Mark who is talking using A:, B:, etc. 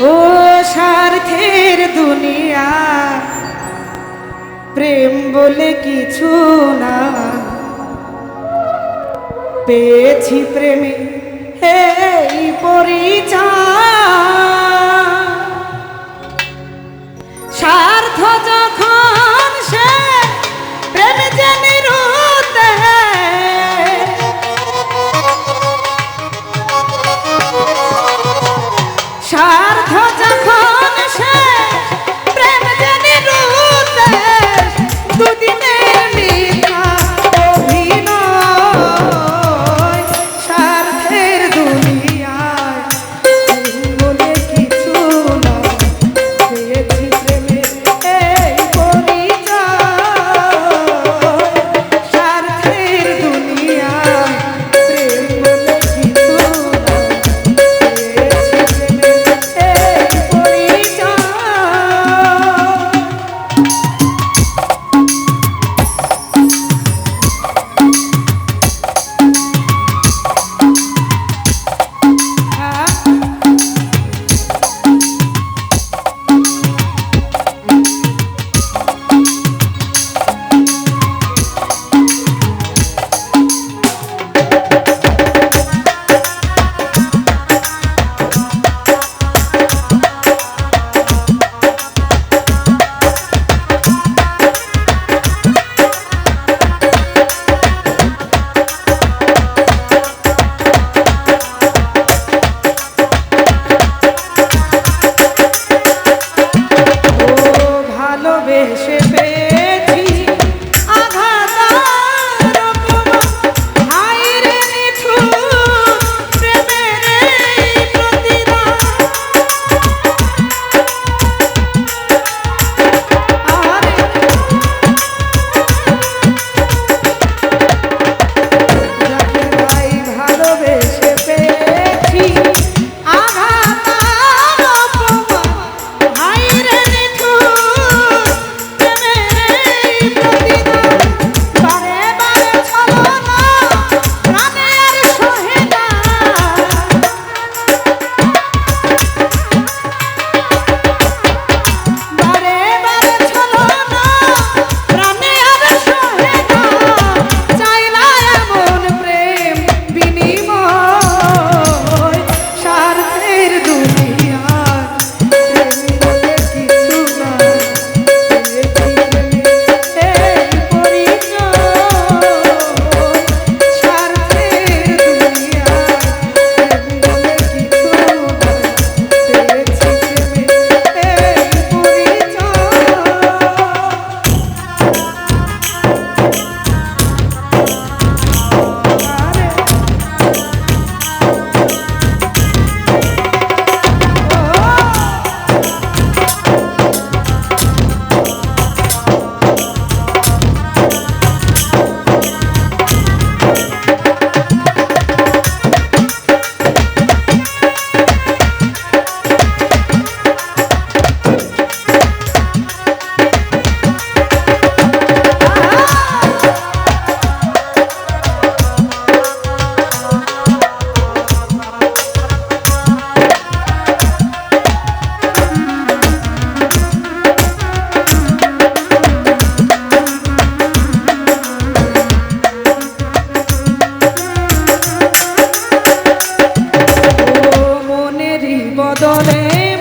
A: ও স্বার্থের দুনিয়া প্রেম বলে কিছু না। পেয়েছি প্রেমে হে পরিচয়। স্বার্থ যখন Hey.